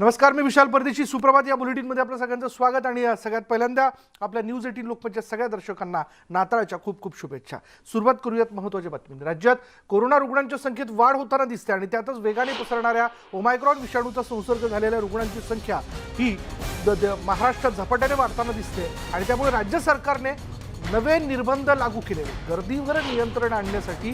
नमस्कार मी विशाल परदेशी. सुप्रभात या बुलेटिनमध्ये आपलं सगळ्यांचं स्वागत आणि सगळ्यात पहिल्यांदा आपल्या न्यूज एटीन लोकमतच्या सगळ्या दर्शकांना नाताळच्या खूप खूप शुभेच्छा. सुरुवात करूयात महत्त्वाच्या बातमी राज्यात कोरोना रुग्णांच्या संख्येत वाढ होताना दिसते आणि त्यातच वेगाने पसरणाऱ्या ओमायक्रॉन विषाणूचा संसर्ग झालेल्या रुग्णांची संख्या ही महाराष्ट्रात झपाट्याने वाढताना दिसते आणि त्यामुळे राज्य सरकारने नवे निर्बंध लागू केले गर्दीवर नियंत्रण आणण्यासाठी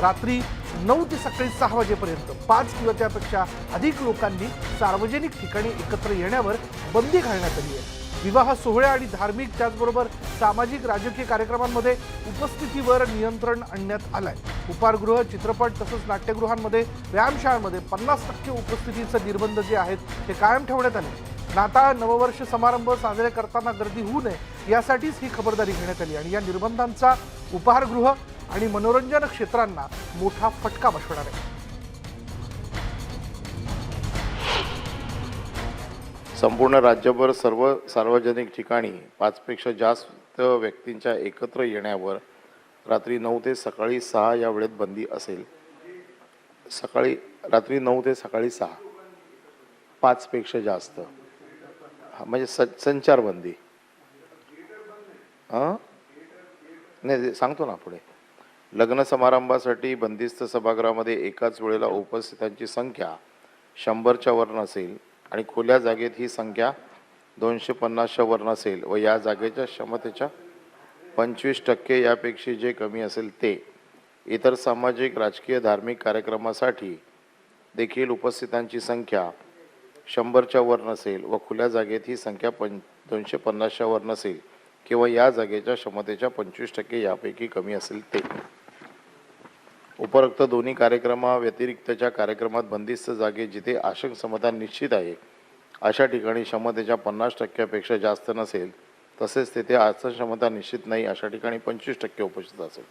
रात्री नऊ ते सकाळी सहा वाजेपर्यंत पाच किंवा त्यापेक्षा अधिक लोकांनी सार्वजनिक ठिकाणी एकत्र येण्यावर बंदी घालण्यात आली आहे. विवाह सोहळ्या आणि धार्मिक त्याचबरोबर सामाजिक राजकीय कार्यक्रमांमध्ये उपस्थितीवर नियंत्रण आणण्यात आलंय. उपारगृह चित्रपट तसंच नाट्यगृहांमध्ये व्यायामशाळांमध्ये पन्नास टक्के उपस्थितीचे निर्बंध जे आहेत ते कायम ठेवण्यात आले. नाताळ नववर्ष समारंभ साजरे करताना गर्दी होऊ नये यासाठीच ही खबरदारी घेण्यात आली आणि या निर्बंधांचा उपहारगृह आणि मनोरंजन क्षेत्रांना मोठा फटका बसवणार आहे. संपूर्ण राज्यभर सर्व सार्वजनिक ठिकाणी पाचपेक्षा जास्त व्यक्तींच्या एकत्र येण्यावर रात्री नऊ ते सकाळी सहा या वेळेत बंदी असेल. सकाळी रात्री नऊ ते सकाळी सहा. पाचपेक्षा जास्त. म्हणजे स संचारबंदी. हां? नाही ते सांगतो ना पुढे. लग्न समारंभासाठी बंदिस्त सभागृहामध्ये एकाच वेळेला उपस्थितांची संख्या शंभरच्या वर नसेल आणि खुल्या जागेत ही संख्या दोनशे पन्नासच्या वर नसेल व या जागेच्या क्षमतेच्या पंचवीस टक्के यापेक्षा जे कमी असेल ते. इतर सामाजिक राजकीय धार्मिक कार्यक्रमासाठी देखील उपस्थितांची संख्या शंभरच्या वर नसेल व खुल्या जागेत ही संख्या पं दोनशे पन्नासच्या वर नसेल किंवा या जागेच्या क्षमतेच्या पंचवीस टक्के यापैकी कमी असेल ते. उपरोक्त दोन्ही कार्यक्रमाव्यतिरिक्तच्या कार्यक्रमात बंदिस्त जागे जिथे आसन क्षमता निश्चित आहे अशा ठिकाणी क्षमतेच्या पन्नास टक्क्यापेक्षा जास्त नसेल तसेच तेथे आसन क्षमता निश्चित नाही अशा ठिकाणी पंचवीस टक्के उपस्थित असेल.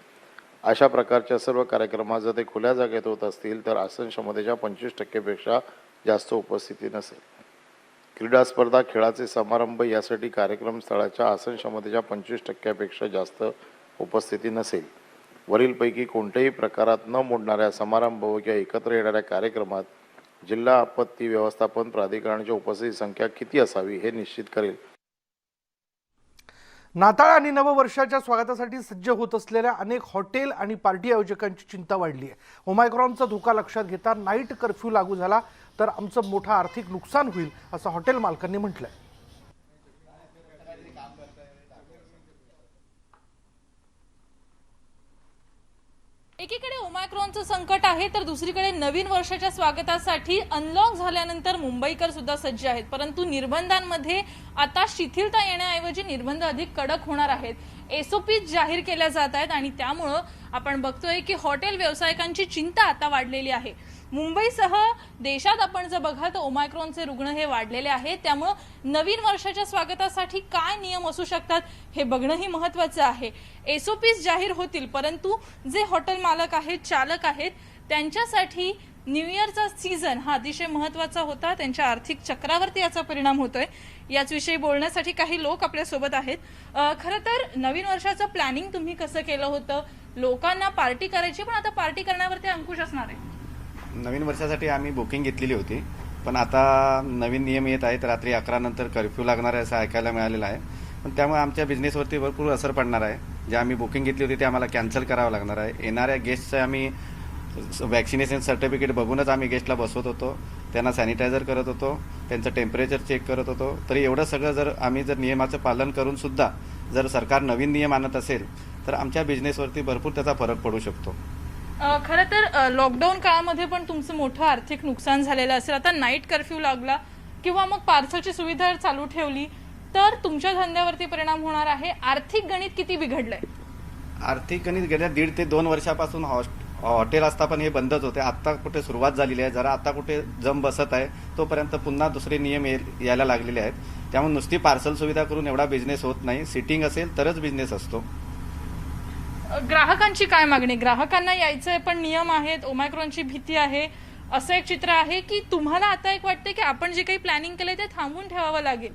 अशा प्रकारच्या सर्व कार्यक्रमात जर ते खुल्या जागेत होत असतील तर आसन क्षमतेच्या पंचवीस टक्केपेक्षा जास्त उपस्थिती नसेल. क्रीडा स्पर्धा खेळाचे समारंभ यासाठी कार्यक्रम स्थळाच्या आसन क्षमतेच्या पंचवीस टक्क्यापेक्षा जास्त उपस्थिती नसेल. वरीलपैकी कोणत्याही प्रकारात न मोडणाऱ्या समारंभ व किंवा एकत्र येणाऱ्या कार्यक्रमात जिल्हा आपत्ती व्यवस्थापन प्राधिकरणाची उपस्थिती संख्या किती असावी हे निश्चित करेल. नाताळ आणि नववर्षाच्या स्वागतासाठी सज्ज होत असलेल्या अनेक हॉटेल आणि पार्टी आयोजकांची चिंता वाढली आहे. ओमायक्रॉनचा धोका लक्षात घेता नाईट कर्फ्यू लागू झाला. तर आमचं मोठं आर्थिक नुकसान होईल असं हॉटेल मालकांनी म्हटलंय. एकीकडे ओमायक्रॉनचं संकट आहे तर दुसरीकडे नवीन वर्षाच्या स्वागतासाठी अनलॉक झाल्यानंतर मुंबईकर सुद्धा सज्ज आहेत. परंतु निर्बंधांमध्ये आता शिथिलता येण्याऐवजी निर्बंध अधिक कडक होणार आहेत. एसओपी जाहीर केल्या जात आहेत आणि त्यामुळं आपण बघतोय की हॉटेल व्यावसायिकांची चिंता आता वाढलेली आहे. मुंबईसह देशात आपण जर बघाल तर ओमायक्रॉनचे रुग्ण हे वाढलेले आहेत. त्यामुळं नवीन वर्षाच्या स्वागतासाठी काय नियम असू शकतात हे बघणंही महत्वाचं आहे. एसओपीज जाहीर होतील परंतु जे हॉटेल मालक आहेत चालक आहेत त्यांच्यासाठी न्यू इयरचा सीझन हा अतिशय महत्त्वाचा होता. त्यांच्या आर्थिक चक्रावरती याचा परिणाम होतोय. याच विषयी बोलण्यासाठी काही लोक आपल्यासोबत आहेत. खरं तर नवीन वर्षाचं प्लॅनिंग तुम्ही कसं केलं होतं? लोकांना पार्टी करायची पण आता पार्टी करण्यावरती अंकुश असणार आहे. नवीन वर्षासाठी आम्ही बुकिंग घेतलेली होती. पण आता नवीन नियम येत आहेत. रात्री अकरा नंतर कर्फ्यू लागणार आहे असं ऐकायला मिळालेलं आहे. पण त्यामुळे आमच्या बिझनेसवरती भरपूर असर पडणार आहे. जे आम्ही बुकिंग घेतली होती ते आम्हाला कॅन्सल करावं लागणार आहे. येणाऱ्या गेस्टचं आम्ही वॅक्सिनेशन सर्टिफिकेट बघूनच आम्ही गेस्टला बसवत होतो. त्यांना सॅनिटायझर करत होतो. त्यांचं टेम्परेचर चेक करत होतो. तरी एवढं सगळं जर आम्ही जर नियमाचं पालन करून सुद्धा जर सरकार नवीन नियम आणत असेल तर आमच्या बिझनेसवरती भरपूर त्याचा फरक पडू शकतो. खरं तर लॉकडाऊन काळामध्ये पण तुमचं मोठं आर्थिक नुकसान झालेलं असेल. आता नाईट कर्फ्यू लागला किंवा मग पार्सलची सुविधा चालू ठेवली तर तुमच्या धंद्यावरती परिणाम होणार आहे. आर्थिक गणित किती बिघडलंय? आर्थिक गणित गेल्या दीड ते दोन वर्षापासून हॉटेल असता पण हे बंदच होते. आत्ता कुठे सुरुवात झालेली आहे. जरा आता कुठे जम बसत आहे तोपर्यंत पुन्हा दुसरे नियम ये- यायला लागलेले आहेत. त्यामुळे नुसती पार्सल सुविधा करून एवढा बिझनेस होत नाही. सिटिंग असेल तरच बिझनेस असतो. ग्राहकांची काय मागणी? ग्राहकांना यायचंय पण नियम आहेत ओमायक्रॉनची भीती आहे. असं एक चित्र आहे की तुम्हाला आता एक वाटतं की आपण जे काही प्लॅनिंग केलंय ते थांबवून ठेवावं लागेल.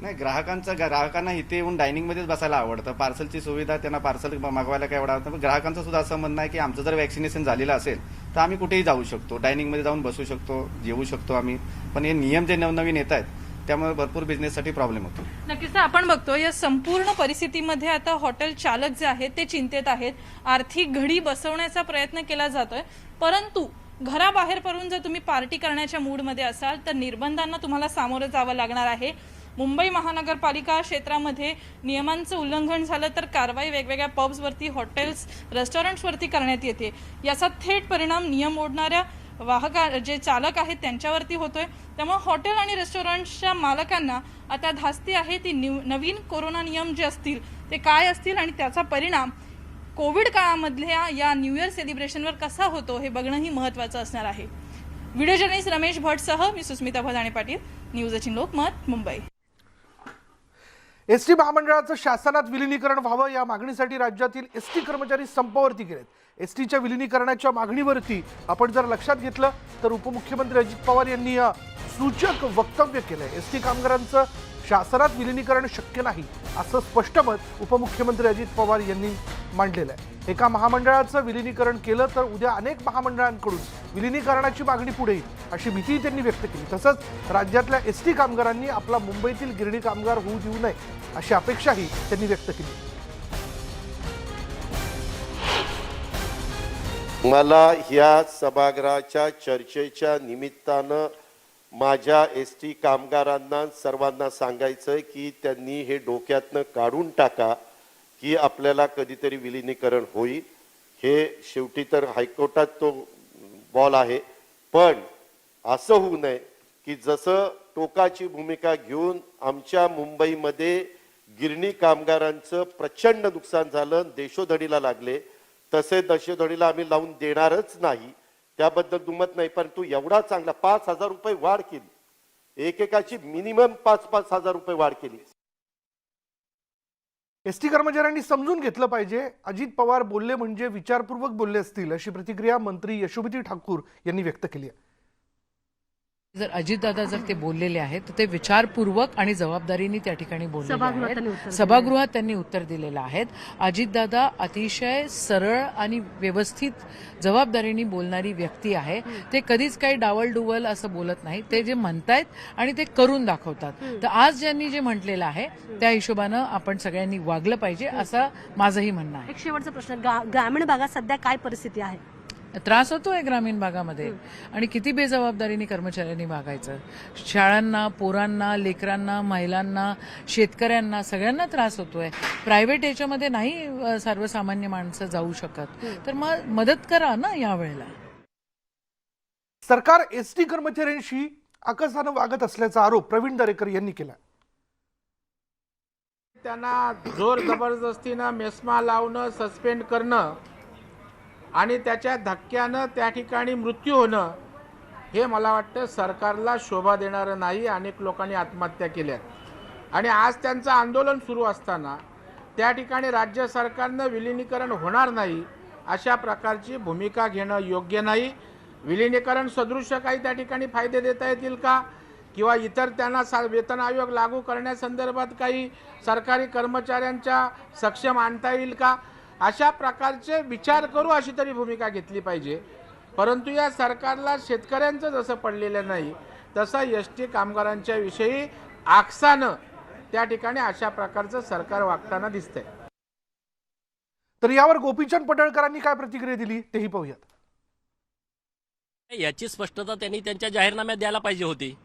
नाही ग्राहकांचं ग्राहकांना इथे येऊन डायनिंगमध्येच बसायला आवडतं. पार्सलची सुविधा त्यांना पार्सल मागवायला काय आवडतं? पण ग्राहकांचं सुद्धा असं म्हणणं आहे की आमचं जर वॅक्सिनेशन झालेलं असेल तर आम्ही कुठेही जाऊ शकतो. डायनिंगमध्ये जाऊन बसू शकतो जेवू शकतो आम्ही. पण हे नियम जे नवनवीन येत आहेत त्यामुळे भरपूर बिझनेससाठी प्रॉब्लेम होतो. नक्कीच तर आपण बघतो या संपूर्ण परिस्थितीमध्ये आता हॉटेल चालक जे आहेत ते चिंतेत आहेत. आर्थिक घडी बसवण्याचा प्रयत्न केला जातोय. परंतु घराबाहेर पडून जर तुम्ही पार्टी करण्याच्या मूडमध्ये असाल तर निर्बंधांना तुम्हाला सामोरं जावं लागणार आहे. मुंबई महानगरपालिका क्षेत्रामध्ये नियमांचं उल्लंघन झालं तर कारवाई वेगवेगळ्या पब्सवरती हॉटेल्स रेस्टॉरंट्सवरती करण्यात येते. याचा थेट परिणाम नियम ओढणाऱ्या वाहका जे चालक आहेत त्यांच्यावरती होतोय. त्यामुळे हॉटेल आणि रेस्टॉरंटच्या मालकांना आता धास्ती आहे. ती निव नवीन कोरोना नियम जे असतील ते काय असतील आणि त्याचा परिणाम कोविड काळामधल्या या न्यू इयर सेलिब्रेशनवर कसा होतो हे बघणंही महत्त्वाचं असणार आहे. व्हिडिओ जर्नलिस्ट रमेश भटसह मी सुस्मिता भदाणे पाटील. न्यूज एचिन लोकमत मुंबई. एस टी महामंडळाचं शासनात विलिनीकरण व्हावं या मागणीसाठी राज्यातील एस टी कर्मचारी संपावरती गेलेत. एस टीच्या विलिनीकरणाच्या मागणीवरती आपण जर लक्षात घेतलं तर उपमुख्यमंत्री अजित पवार यांनी सूचक वक्तव्य केलंय. एस टी कामगारांचं शासनात विलिनीकरण शक्य नाही असं स्पष्ट मत उपमुख्यमंत्री अजित पवार यांनी मांडलेलं आहे. एका महामंडळाचं विलिनीकरण केलं तर उद्या अनेक महामंडळांकडून विलिनीकरणाची मागणी पुढे येईल अशी भीती त्यांनी व्यक्त केली. तसंच राज्यातल्या एस टी कामगारांनी आपला मुंबईतील गिरणी कामगार होऊ देऊ नये अशी अपेक्षाही त्यांनी व्यक्त केली. मला ह्या सभागृहाच्या चर्चेच्या निमित्तानं माझ्या एस टी कामगारांना सर्वांना सांगायचं आहे की त्यांनी हे डोक्यातनं काढून टाका की आपल्याला कधीतरी विलिनीकरण होईल. हे शेवटी तर हायकोर्टात तो बॉल आहे. पण असं होऊ नये की जसं टोकाची भूमिका घेऊन आमच्या मुंबईमध्ये गिरणी कामगारांचं प्रचंड नुकसान झालं देशोधडीला लागले. तसे दशोधडीला आम्ही लावून देणारच नाही. त्याबद्दल दुमत नाही परंतु एवढा चांगला पाच हजार रुपये वाढ केली. एकेकाची मिनिमम पाच पाच हजार रुपये वाढ केली. एस टी कर्मचाऱ्यांनी समजून घेतलं पाहिजे. अजित पवार बोलले म्हणजे विचारपूर्वक बोलले असतील अशी प्रतिक्रिया मंत्री यशोमती ठाकूर यांनी व्यक्त केली आहे. जर अजितदादा जर ते बोललेले आहेत तर ते विचारपूर्वक आणि जबाबदारीने त्या ठिकाणी बोललेले सभागृहात त्यांनी उत्तर आहेत दिलेलं सभागृहात त्यांनी उत्तर दिलेलं आहे अजितदादा अतिशय सरळ आणि व्यवस्थित जबाबदारीने बोलणारी व्यक्ती आहे. ते कधीच काही डावलडुवल असं बोलत नाही. ते जे म्हणतायत आणि ते करून दाखवतात. तर आज ज्यांनी जे म्हटलेलं आहे त्या हिशोबानं आपण सगळ्यांनी वागलं पाहिजे असं माझंही म्हणणं आहे. एक शेवटचा प्रश्न ग्रामीण भागात सध्या काय परिस्थिती आहे? त्रास होतोय ग्रामीण भागामध्ये. आणि किती बेजबाबदारीने कर्मचाऱ्यांनी वागायचं शाळांना पोरांना लेकरांना महिलांना शेतकऱ्यांना सगळ्यांना त्रास होतोय. प्रायव्हेट याच्यामध्ये नाही सर्वसामान्य माणसं जाऊ शकत. तर मग मदत करा ना या वेळेला सरकार एस टी कर्मचाऱ्यांशी आकसानं वागत असल्याचा आरोप प्रवीण दरेकर यांनी केला. त्यांना जोर जबरदस्तीनं मेस्मा लावणं सस्पेंड करणं आणि त्याच्या धक्क्यानं त्या ठिकाणी मृत्यू होणं हे मला वाटतं सरकारला शोभा देणारं नाही. अनेक लोकांनी आत्महत्या केल्या आणि आज त्यांचं आंदोलन सुरू असताना त्या ठिकाणी राज्य सरकारनं विलिनीकरण होणार नाही अशा प्रकारची भूमिका घेणं योग्य नाही. विलिनीकरण सदृश्य काही त्या ठिकाणी फायदे देता येतील का? किंवा इतर त्यांना सा वेतन आयोग लागू करण्यासंदर्भात काही सरकारी कर्मचाऱ्यांच्या सक्षम आणता येईल का? अशा प्रकारचे विचार करू अशी तरी भूमिका घेतली पाहिजे. परंतु या सरकारला शेतकऱ्यांचं जसं पडलेलं नाही तसं एस टी कामगारांच्या विषयी आकसानं त्या ठिकाणी अशा प्रकारचं सरकार वागताना दिसतंय. तर यावर गोपीचंद पडळकरांनी काय प्रतिक्रिया दिली तेही पाहूयात. याची स्पष्टता त्यांनी त्यांच्या जाहीरनाम्यात द्यायला पाहिजे होती.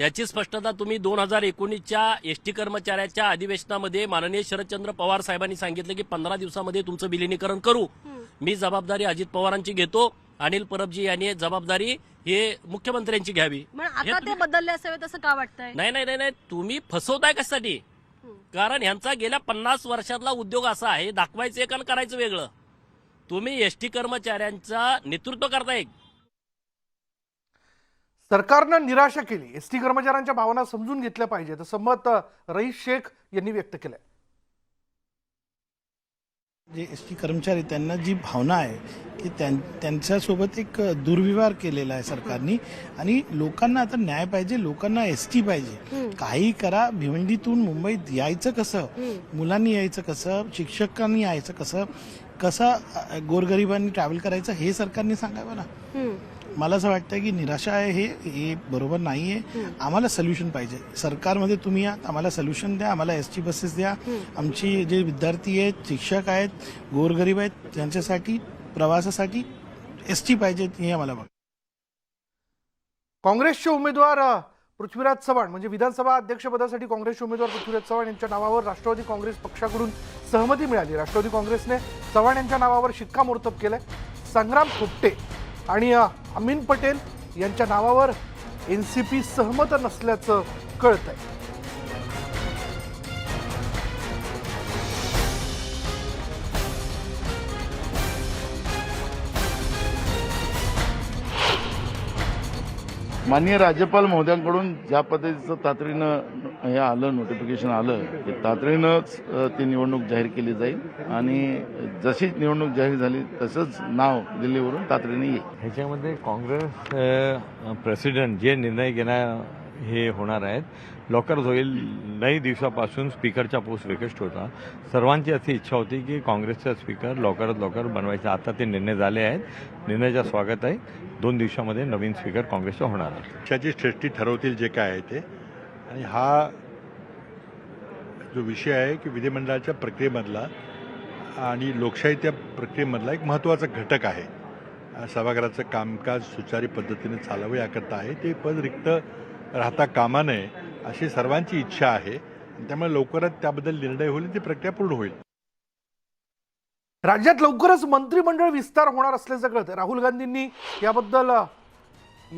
याची स्पष्टता तुम्ही दोन हजार एकोणीसच्या एस टी कर्मचाऱ्याच्या अधिवेशनामध्ये माननीय शरदचंद्र पवार साहेबांनी सांगितलं की पंधरा दिवसामध्ये तुमचं विलिनीकरण करू. मी जबाबदारी अजित पवारांची घेतो. अनिल परबजी यांनी जबाबदारी हे मुख्यमंत्र्यांची घ्यावी. आता ते बदलले असावे तसं का वाटतंय? नाही नाही नाही नाही. तुम्ही फसवताय कशासाठी? कारण ह्यांचा गेल्या पन्नास वर्षातला उद्योग असा आहे दाखवायचं एक आणि करायचं वेगळं. तुम्ही एस टी कर्मचाऱ्यांचा नेतृत्व करताय. सरकारनं निराशा केली. एस टी कर्मचाऱ्यांच्या भावना समजून घेतल्या पाहिजेत असं मत रईस शेख यांनी व्यक्त केलंय. जे एस टी कर्मचारी त्यांना जी भावना आहे की त्यां त्यांच्यासोबत एक दुर्व्यवहार केलेला आहे सरकारनी. आणि लोकांना आता न्याय पाहिजे लोकांना एस टी पाहिजे काही करा भिवंडीतून मुंबईत यायचं कसं? मुलांनी यायचं कसं? शिक्षकांनी यायचं कसं? कसा गोरगरिबांनी ट्रॅव्हल करायचं हे सरकारने सांगावं ना. मला असं वाटतं की निराशा आहे हे हे बरोबर नाही आहे आम्हाला सोल्युशन पाहिजे. सरकारमध्ये तुम्ही आहात आम्हाला सोल्युशन द्या आम्हाला एस टी बसेस द्या. आमची जे विद्यार्थी आहेत शिक्षक आहेत गोरगरीब आहेत त्यांच्यासाठी प्रवासासाठी एस टी पाहिजे हे आम्हाला बघ. काँग्रेसचे उमेदवार पृथ्वीराज चव्हाण म्हणजे विधानसभा अध्यक्षपदासाठी काँग्रेसचे उमेदवार पृथ्वीराज चव्हाण यांच्या नावावर राष्ट्रवादी काँग्रेस पक्षाकडून सहमती मिळाली. राष्ट्रवादी काँग्रेसने चव्हाण यांच्या नावावर शिक्कामोर्तब केलंय. संग्राम थोपटे आणि अमीन पटेल यांच्या नावावर एन सी पी सहमत नसल्याचं कळत आहे माननीय राज्यपाल महोदयांकडून ज्या पद्धतीचं तातडीनं हे आलं नोटिफिकेशन आलं की तातडीनंच ती निवडणूक जाहीर केली जाईल. आणि जशीच निवडणूक जाहीर झाली तसंच नाव दिल्लीवरून तातडीने येईल. ह्याच्यामध्ये काँग्रेस प्रेसिडेंट जे निर्णय घेणार हे होणार आहेत. लॉकर्स होईल नाही दिवसापासून स्पीकरचा पोस्ट रिक्वेस्ट होता. सर्वांची अशी इच्छा होती की काँग्रेसचा स्पीकर लवकरात लवकर बनवायचा. आता ते निर्णय झाले आहेत. निर्णयाचं स्वागत आहे. दोन दिवसामध्ये नवीन स्पीकर काँग्रेसचा होणार आहे पक्षाची श्रेष्ठी ठरवतील जे काय आहे ते. आणि हा जो विषय आहे की विधिमंडळाच्या प्रक्रियेमधला आणि लोकशाही त्या प्रक्रियेमधला एक महत्त्वाचा घटक आहे. सभागृहाचं कामकाज सुचारू पद्धतीने चालावं याकरता आहे. ते पद रिक्त राहता कामा नये. अशी सर्वांची इच्छा आहे. त्यामुळे लवकरच त्याबद्दल निर्णय होईल ती प्रक्रिया पूर्ण होईल. राज्यात लवकरच मंत्रिमंडळ विस्तार होणार असल्याचं कळतंय. राहुल गांधींनी याबद्दल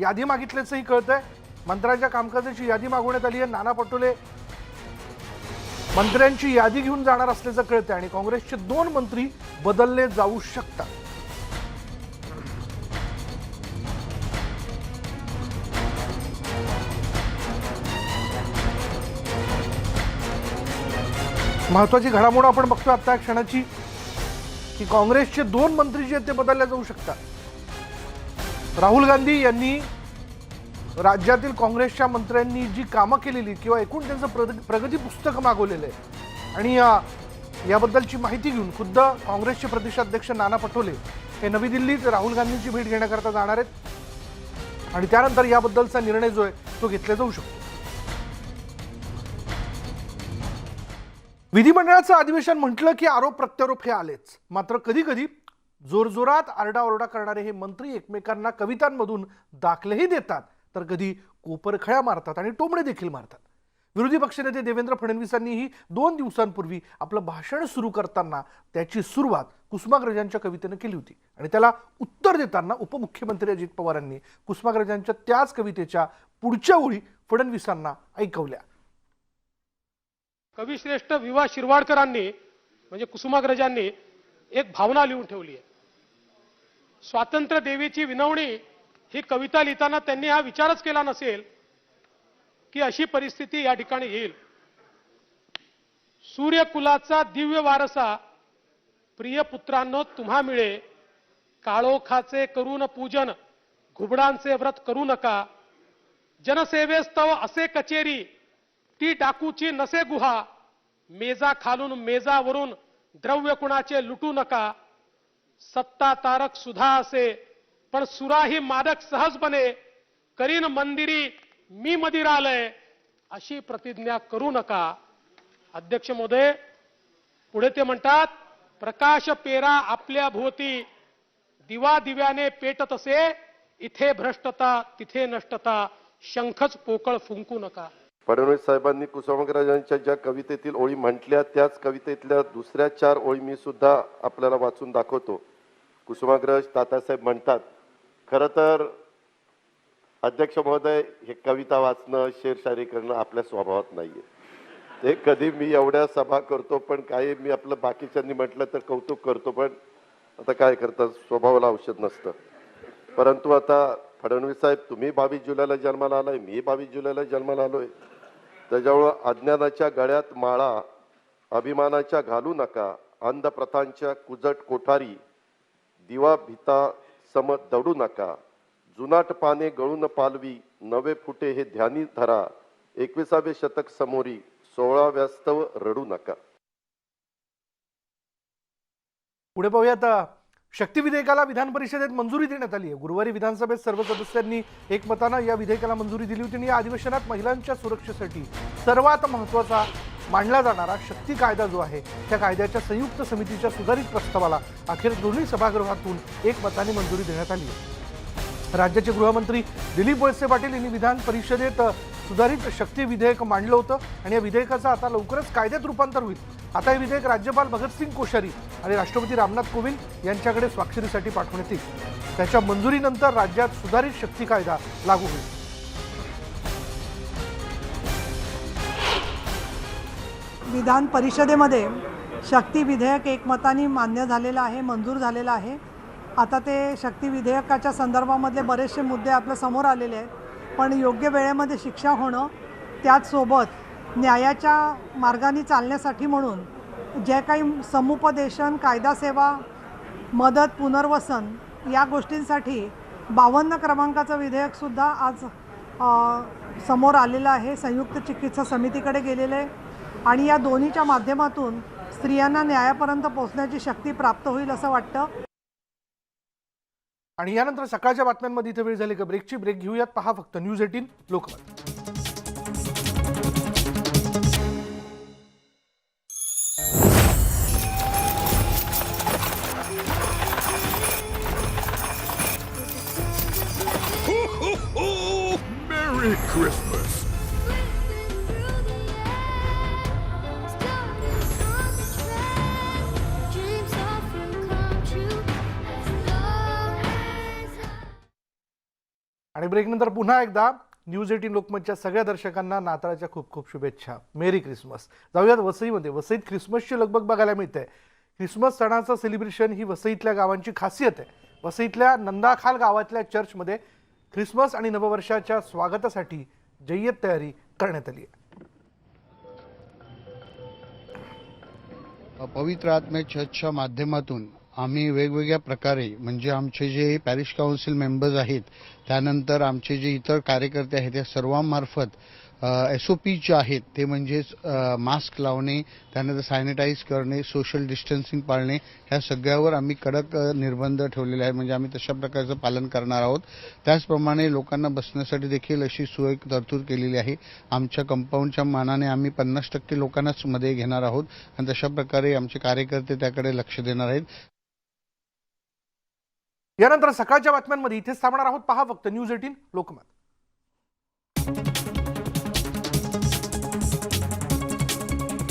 यादी मागितल्याचंही कळतंय. मंत्र्यांच्या कामकाजाची यादी मागवण्यात आली आहे. नाना पटोले मंत्र्यांची यादी घेऊन जाणार असल्याचं कळतंय. आणि काँग्रेसचे दोन मंत्री बदलले जाऊ शकतात. महत्वाची घडामोड आपण बघतो आता क्षणाची की काँग्रेसचे दोन मंत्री जे आहेत ते बदलले जाऊ शकतात. राहुल गांधी यांनी राज्यातील काँग्रेसच्या मंत्र्यांनी जी कामं केलेली किंवा एकूण त्यांचं प्रग- प्रगती पुस्तक मागवलेलं आहे आणि याबद्दलची माहिती घेऊन खुद्द काँग्रेसचे प्रदेशाध्यक्ष नाना पटोले हे नवी दिल्लीत राहुल गांधींची भेट घेण्याकरता जाणार आहेत. आणि त्यानंतर याबद्दलचा निर्णय जो आहे तो घेतला जाऊ शकतो. विधिमंडळाचं अधिवेशन म्हटलं की आरोप प्रत्यारोप हे आलेच. मात्र कधी कधी जोरजोरात आरडाओरडा करणारे हे मंत्री एकमेकांना कवितांमधून दाखलेही देतात तर कधी कोपरखळ्या मारतात आणि टोमडे देखील मारतात. विरोधी पक्षनेते देवेंद्र फडणवीसांनीही दोन दिवसांपूर्वी आपलं भाषण सुरू करताना त्याची सुरुवात कुसुमाग्रजांच्या कवितेनं केली होती. आणि त्याला उत्तर देताना उपमुख्यमंत्री अजित पवारांनी कुसुमाग्रजांच्या त्याच कवितेच्या पुढच्या ओळी फडणवीसांना ऐकवल्या. कविश्रेष्ठ विवा शिरवाडकरांनी म्हणजे कुसुमाग्रजांनी एक भावना लिहून ठेवली आहे. स्वातंत्र्य देवीची विनवणी ही कविता लिहिताना त्यांनी हा विचारच केला नसेल की अशी परिस्थिती या ठिकाणी येईल. सूर्यकुलाचा दिव्य वारसा प्रिय पुत्रांनो तुम्हा मिळे. काळोखाचे करून पूजन घुबडांचे व्रत करू नका. जनसेवेस्तव असे कचेरी ती डाकूची नसे गुहा. मेजा खालून मेजावरून द्रव्य कुणाचे लुटू नका. सत्ता तारक सुधा असे पण सुराही मादक सहजपणे. करीन मंदिरी मी मदिरालय अशी प्रतिज्ञा करू नका. अध्यक्ष मोदय पुढे ते म्हणतात प्रकाश पेरा आपल्या भोवती दिवा दिव्याने पेटत असे इथे भ्रष्टता तिथे नष्टता शंखच पोकळ फुंकू नका. फडणवीस साहेबांनी कुसुमाग्रजांच्या ज्या कवितेतील ओळी म्हटल्या त्याच कवितेतल्या दुसऱ्या चार ओळी मी सुद्धा आपल्याला वाचून दाखवतो. कुसुमाग्रज तात्यासाहेब म्हणतात खरं तर अध्यक्ष महोदय हे कविता वाचणं शेरशायरी करणं आपल्या स्वभावात नाही आहे ते कधी मी एवढ्या सभा करतो पण काही मी आपलं बाकीच्यांनी म्हटलं तर कौतुक करतो पण आता काय करतात स्वभावाला औषध नसतं. परंतु आता फडणवीस साहेब तुम्ही बावीस जुलैला जन्माला आलाय मी बावीस जुलैला जन्माला आलोय. त्याच्यामुळं अज्ञानाच्या गळ्यात माळा अभिमानाच्या घालू नका. अंधप्रथांच्या कुजट कोठारी दिवा भिता सम दडू नका. जुनाट पाने गळून पालवी नवे फुटे हे ध्यानी धरा. एकविसावे शतक समोरी सोळा व्यस्तव रडू नका. पुढे पाहूया आता. शक्ती विधेयकाला विधान परिषदेत मंजुरी देण्यात आली आहे. गुरुवारी विधानसभेत सर्व सदस्यांनी एकमतानं या विधेयकाला मंजुरी दिली होती आणि या अधिवेशनात महिलांच्या सुरक्षेसाठी सर्वात महत्त्वाचा मांडला जाणारा शक्ती कायदा जो आहे त्या कायद्याच्या संयुक्त समितीच्या सुधारित प्रस्तावाला अखेर दोन्ही सभागृहातून एकमताने मंजुरी देण्यात आली आहे. राज्याचे गृहमंत्री दिलीप वळसे पाटील यांनी विधान परिषदेत सुधारित शक्ती विधेयक मांडलं होतं आणि या विधेयकाचं आता लवकरच कायद्यात रूपांतर होईल. आता हे विधेयक राज्यपाल भगतसिंग कोश्यारी आणि राष्ट्रपती रामनाथ कोविंद यांच्याकडे स्वाक्षरीसाठी पाठवण्यात येईल. त्याच्या मंजुरीनंतर राज्यात सुधारित शक्ती कायदा लागू होईल. विधान परिषदेमध्ये शक्ती विधेयक एकमताने मान्य झालेलं आहे मंजूर झालेलं आहे. आता ते शक्ती विधेयकाच्या संदर्भामधले बरेचसे मुद्दे आपल्यासमोर आलेले आहेत. पण योग्य वेळेमध्ये शिक्षा होणं त्याचसोबत न्यायाच्या मार्गाने चालण्यासाठी म्हणून जे काही समुपदेशन कायदा सेवा मदत पुनर्वसन या गोष्टींसाठी बावन्न क्रमांकाचं विधेयकसुद्धा आज समोर आलेलं आहे. संयुक्त चिकित्सा समितीकडे गेलेलं आहे. आणि या दोन्हीच्या माध्यमातून स्त्रियांना न्यायापर्यंत पोचण्याची शक्ती प्राप्त होईल असं वाटतं. आणि यानंतर सकाळच्या बातम्यांमध्ये इथे वेळ झाली का? ब्रेकची ब्रेक घेऊयात. पहा फक्त न्यूज एटीन लोकमत. आणि ब्रेकनंतर पुन्हा एकदा न्यूज एटीन लोकमतच्या सगळ्या दर्शकांना नाताळच्या खूप खूप शुभेच्छा. मेरी क्रिसमस जाऊयात वसईमध्ये. वसईत ख्रिसमसची लगबग बघायला मिळते. ख्रिसमस सणाचं सेलिब्रेशन ही वसईतल्या गावांची खासियत आहे. वसईतल्या नंदाखाल गावातल्या चर्चमध्ये ख्रिसमस आणि नववर्षाच्या स्वागतासाठी जय्यत तयारी करण्यात आली आहे. पवित्र आत्मे चर्चच्या माध्यमातून आम्ही वेगवेगळ्या प्रकारे म्हणजे आमचे जे पॅरिश काउन्सिल मेंबर्स आहेत त्यानंतर आमचे जे इतर कार्यकर्ते आहेत त्या सर्वांमार्फत एस ओ पी जे आहेत ते म्हणजेच मास्क लावणे त्यानंतर सॅनिटाईज करणे सोशल डिस्टन्सिंग पाळणे ह्या सगळ्यावर आम्ही कडक निर्बंध ठेवलेले आहेत. म्हणजे आम्ही तशा प्रकारचं पालन करणार आहोत. त्याचप्रमाणे लोकांना बसण्यासाठी देखील अशी सोय तरतूद केलेली आहे. आमच्या कंपाऊंडच्या मानाने आम्ही पन्नास टक्के लोकांनाच मध्ये घेणार आहोत. आणि तशा प्रकारे आमचे कार्यकर्ते त्याकडे लक्ष देणार आहेत. यानंतर सकाळच्या बातम्यांमध्ये इथेच थांबणार आहोत. पहा फक्त न्यूज एटीन लोकमत.